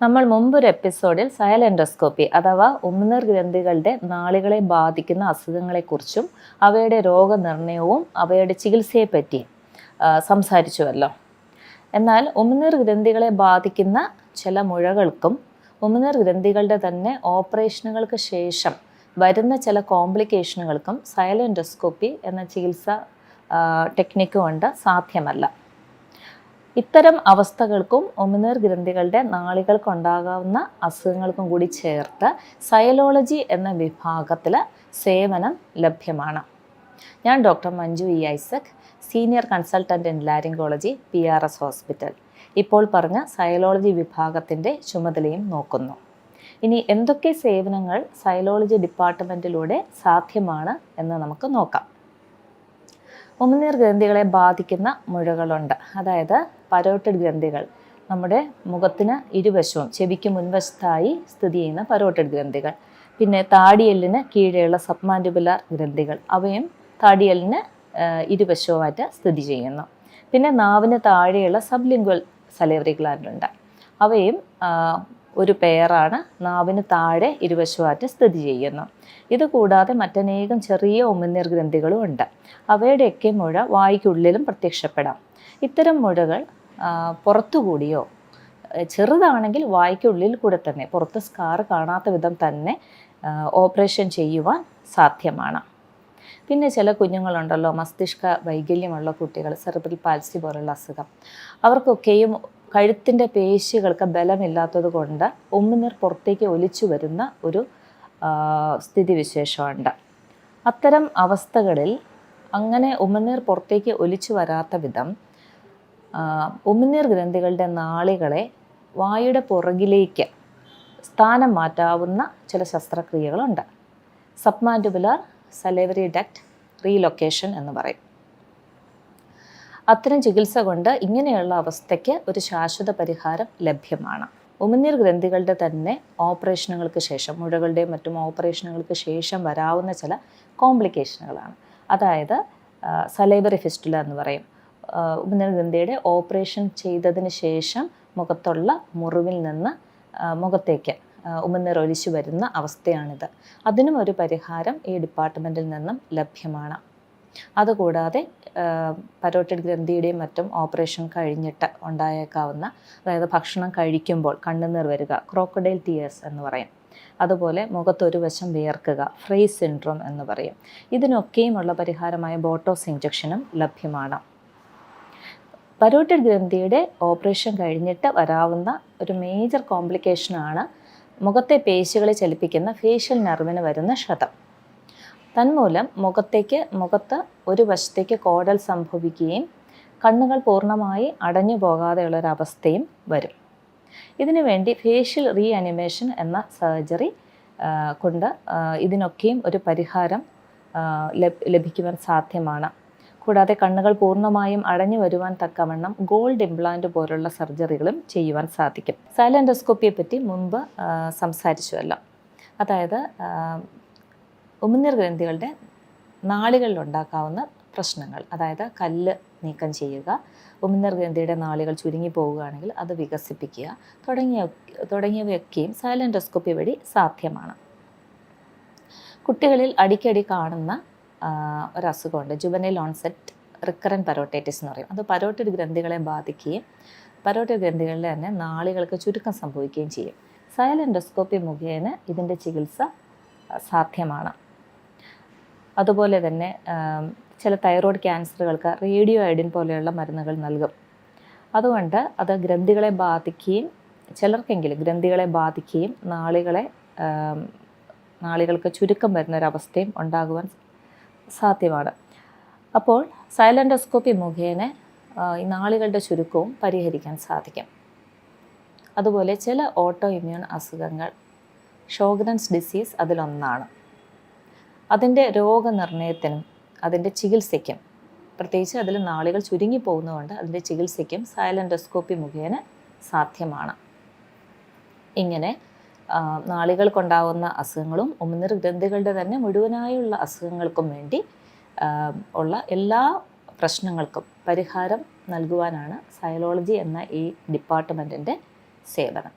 നമ്മൾ മുമ്പൊരു എപ്പിസോഡിൽ സൈലൻഡോസ്കോപ്പി അഥവാ ഉമിനീർ ഗ്രന്ഥികളുടെ നാളികളെ ബാധിക്കുന്ന അസുഖങ്ങളെക്കുറിച്ചും അവയുടെ രോഗനിർണയവും അവയുടെ ചികിത്സയെപ്പറ്റി സംസാരിച്ചുവല്ലോ. എന്നാൽ ഉമിനീർ ഗ്രന്ഥികളെ ബാധിക്കുന്ന ചില മുഴകൾക്കും ഉമിനീർ ഗ്രന്ഥികളുടെ തന്നെ ഓപ്പറേഷനുകൾക്ക് ശേഷം വരുന്ന ചില കോംപ്ലിക്കേഷനുകൾക്കും സൈലൻഡോസ്കോപ്പി എന്ന ചികിത്സ ടെക്നിക്ക് കൊണ്ട് സാധ്യമല്ല. ഇത്തരം അവസ്ഥകൾക്കും ഒമിനീർ ഗ്രന്ഥികളുടെ നാളികൾക്കുണ്ടാകാവുന്ന അസുഖങ്ങൾക്കും കൂടി ചേർത്ത് സയലോളജി എന്ന വിഭാഗത്തിൽ സേവനം ലഭ്യമാണ്. ഞാൻ doctor Manju E Isaac senior consultant in laryngology P R S hospital. ഇപ്പോൾ പറഞ്ഞ സയലോളജി വിഭാഗത്തിന്റെ ചുമതലയും നോക്കുന്നു. ഇനി എന്തൊക്കെ സേവനങ്ങൾ സയലോളജി ഡിപ്പാർട്ട്മെന്റിലൂടെ സാധ്യമാണ് എന്ന് നമുക്ക് നോക്കാം. ഉമിനീർ ഗ്രന്ഥികളെ ബാധിക്കുന്ന മുഴകളുണ്ട്. അതായത് പരോട്ടഡ് ഗ്രന്ഥികൾ. നമ്മുടെ മുഖത്തിന് ഇരുവശവും ചെവിക്ക് മുൻവശത്തായി സ്ഥിതി ചെയ്യുന്ന പരോട്ടഡ് ഗ്രന്ഥികൾ. പിന്നെ താടിയെല്ലിന് കീഴെയുള്ള സബ്മാൻഡിബുലാർ ഗ്രന്ഥികൾ. അവയും താടിയെല്ലിന് ഇരുവശവുമായിട്ട് സ്ഥിതി ചെയ്യുന്നു. പിന്നെ നാവിന് താഴെയുള്ള സബ്ലിംഗ്വൽ സലേവറി ഗ്ലാൻഡ് അവയും ഒരു പെയറാണ് നാവിന് താഴെ ഇരുവശമായിട്ട് സ്ഥിതി ചെയ്യുന്നു. ഇത് കൂടാതെ മറ്റനേകം ചെറിയ ഉമിനീർ ഗ്രന്ഥികളും ഉണ്ട്. അവയുടെയൊക്കെ മുഴ വായ്ക്കുള്ളിലും പ്രത്യക്ഷപ്പെടാം. ഇത്തരം മുഴകൾ പുറത്തുകൂടിയോ ചെറുതാണെങ്കിൽ വായിക്കുള്ളിൽ കൂടെ തന്നെ പുറത്ത് സ്കാർ കാണാത്ത വിധം തന്നെ ഓപ്പറേഷൻ ചെയ്യുവാൻ സാധ്യമാണ്. പിന്നെ ചില കുഞ്ഞുങ്ങളുണ്ടല്ലോ മസ്തിഷ്ക വൈകല്യമുള്ള കുട്ടികൾ സെറിബ്രൽ പാൽസി പോലുള്ള അസുഖം. അവർക്കൊക്കെയും കഴുത്തിന്റെ പേശികൾക്ക് ബലമില്ലാത്തത് കൊണ്ട് ഉമ്മിനീർ പുറത്തേക്ക് ഒലിച്ചു വരുന്ന ഒരു സ്ഥിതിവിശേഷമുണ്ട്. അത്തരം അവസ്ഥകളിൽ അങ്ങനെ ഉമിനീർ പുറത്തേക്ക് ഒലിച്ചു വരാത്ത വിധം ഉമിനീർ ഗ്രന്ഥികളുടെ നാളികളെ വായുടെ പുറകിലേക്ക് സ്ഥാനം മാറ്റാവുന്ന ചില ശസ്ത്രക്രിയകളുണ്ട്. സബ്മാൻഡുബുലാർ സലേവറി ഡക്റ്റ് റീലൊക്കേഷൻ എന്ന് പറയും. അത്തരം ചികിത്സ കൊണ്ട് ഇങ്ങനെയുള്ള അവസ്ഥയ്ക്ക് ഒരു ശാശ്വത പരിഹാരം ലഭ്യമാണ്. ഉമിനീർ ഗ്രന്ഥികളുടെ തന്നെ ഓപ്പറേഷനുകൾക്ക് ശേഷം മുഴകളുടെയും മറ്റും ഓപ്പറേഷനുകൾക്ക് ശേഷം വരാവുന്ന ചില കോംപ്ലിക്കേഷനുകളാണ്. അതായത് സലൈബറി ഫിസ്റ്റുല എന്ന് പറയും. ഉമിനീർ ഗ്രന്ഥിയുടെ ഓപ്പറേഷൻ ചെയ്തതിന് ശേഷം മുഖത്തുള്ള മുറിവിൽ നിന്ന് മുഖത്തേക്ക് ഉമിനീർ ഒലിച്ചു വരുന്ന അവസ്ഥയാണിത്. അതിനും ഒരു പരിഹാരം ഈ ഡിപ്പാർട്ട്മെന്റിൽ നിന്നും ലഭ്യമാണ്. അതുകൂടാതെ പരോട്ടിഡ് ഗ്രന്ഥിയുടെയും മറ്റും ഓപ്പറേഷൻ കഴിഞ്ഞിട്ട് ഉണ്ടായേക്കാവുന്ന അതായത് ഭക്ഷണം കഴിക്കുമ്പോൾ കണ്ണുനീർ വരിക ക്രോക്കഡൈൽ ടിയേഴ്സ് എന്ന് പറയും. അതുപോലെ മുഖത്തൊരു വശം വിയർക്കുക ഫ്രൈ സിൻഡ്രോം എന്ന് പറയും. ഇതിനൊക്കെയുമുള്ള പരിഹാരമായ ബോട്ടോസ് ഇഞ്ചക്ഷനും ലഭ്യമാണ്. പരോട്ടിഡ് ഗ്രന്ഥിയുടെ ഓപ്പറേഷൻ കഴിഞ്ഞിട്ട് വരാവുന്ന ഒരു മേജർ കോംപ്ലിക്കേഷനാണ് മുഖത്തെ പേശികളെ ചലിപ്പിക്കുന്ന ഫേഷ്യൽ നെർവിന് വരുന്ന ക്ഷതം. തന്മൂലം മുഖത്തേക്ക് മുഖത്ത് ഒരു വശത്തേക്ക് കോടൽ സംഭവിക്കുകയും കണ്ണുകൾ പൂർണമായി അടഞ്ഞു പോകാതെയുള്ളൊരവസ്ഥയും വരും. ഇതിനു വേണ്ടി ഫേഷ്യൽ റീ അനിമേഷൻ എന്ന സർജറി കൊണ്ട് ഇതിനൊക്കെയും ഒരു പരിഹാരം ലഭിക്കുവാൻ സാധ്യമാണ്. കൂടാതെ കണ്ണുകൾ പൂർണമായും അടഞ്ഞു വരുവാൻ തക്കവണ്ണം ഗോൾഡ് ഇംപ്ലാന്റ് പോലുള്ള സർജറികളും ചെയ്യുവാൻ സാധിക്കും. സൈലൻഡോസ്കോപ്പിയെ പറ്റി മുൻപ് സംസാരിച്ചുവല്ലോ. അതായത് ഉമിനീർ ഗ്രന്ഥികളുടെ നാളികളിൽ ഉണ്ടാക്കാവുന്ന പ്രശ്നങ്ങൾ അതായത് കല്ല് നീക്കം ചെയ്യുക ഉമിനീർ ഗ്രന്ഥിയുടെ നാളികൾ ചുരുങ്ങി പോവുകയാണെങ്കിൽ അത് വികസിപ്പിക്കുക തുടങ്ങിയ തുടങ്ങിയവയൊക്കെയും സൈലൻഡോസ്കോപ്പി വഴി സാധ്യമാണ്. കുട്ടികളിൽ അടിക്കടി കാണുന്ന ഒരസുഖമുണ്ട്. ജുവനൈൽ ഓൺസെറ്റ് റിക്കറൻ പരോട്ടൈറ്റിസ് എന്ന് പറയും. അത് പരോട്ടിഡ് ഗ്രന്ഥികളെ ബാധിക്കുകയും പരോട്ടിഡ് ഗ്രന്ഥികളിലെ തന്നെ നാളികൾക്ക് ചുരുക്കം സംഭവിക്കുകയും ചെയ്യും. സൈലൻഡോസ്കോപ്പി മുഖേന ഇതിന്റെ ചികിത്സ സാധ്യമാണ്. അതുപോലെ തന്നെ ചില തൈറോയ്ഡ് ക്യാൻസറുകൾക്ക് റേഡിയോ ഐഡിൻ പോലെയുള്ള മരുന്നുകൾ നൽകും. അതുകൊണ്ട് അത് ഗ്രന്ഥികളെ ബാധിക്കുകയും ചിലർക്കെങ്കിലും ഗ്രന്ഥികളെ ബാധിക്കുകയും നാളികളെ നാളികൾക്ക് ചുരുക്കം വരുന്ന ഒരവസ്ഥയും ഉണ്ടാകുവാൻ സാധ്യമാണ്. അപ്പോൾ സൈലൻഡോസ്കോപ്പി മുഖേന ഈ നാളികളുടെ ചുരുക്കവും പരിഹരിക്കാൻ സാധിക്കും. അതുപോലെ ചില ഓട്ടോ ഇമ്മ്യൂൺ അസുഖങ്ങൾ ഷോഗ്രൻസ് ഡിസീസ് അതിലൊന്നാണ്. അതിന്റെ രോഗനിർണയത്തിനും അതിന്റെ ചികിത്സയ്ക്കും പ്രത്യേകിച്ച് അതിൽ നാളികൾ ചുരുങ്ങി പോകുന്നതുകൊണ്ട് അതിന്റെ ചികിത്സയ്ക്കും സൈലൻഡോസ്കോപ്പി മുഖേന സാധ്യമാണ്. ഇങ്ങനെ നാളികൾക്കുണ്ടാകുന്ന അസുഖങ്ങളും ഉമിനീർ ഗ്രന്ഥികളുടെ തന്നെ മുഴുവനായുള്ള അസുഖങ്ങൾക്കും വേണ്ടി ഉള്ള എല്ലാ പ്രശ്നങ്ങൾക്കും പരിഹാരം നൽകുവാനാണ് സയലോളജി എന്ന ഈ ഡിപ്പാർട്ട്മെന്റിന്റെ സേവനം.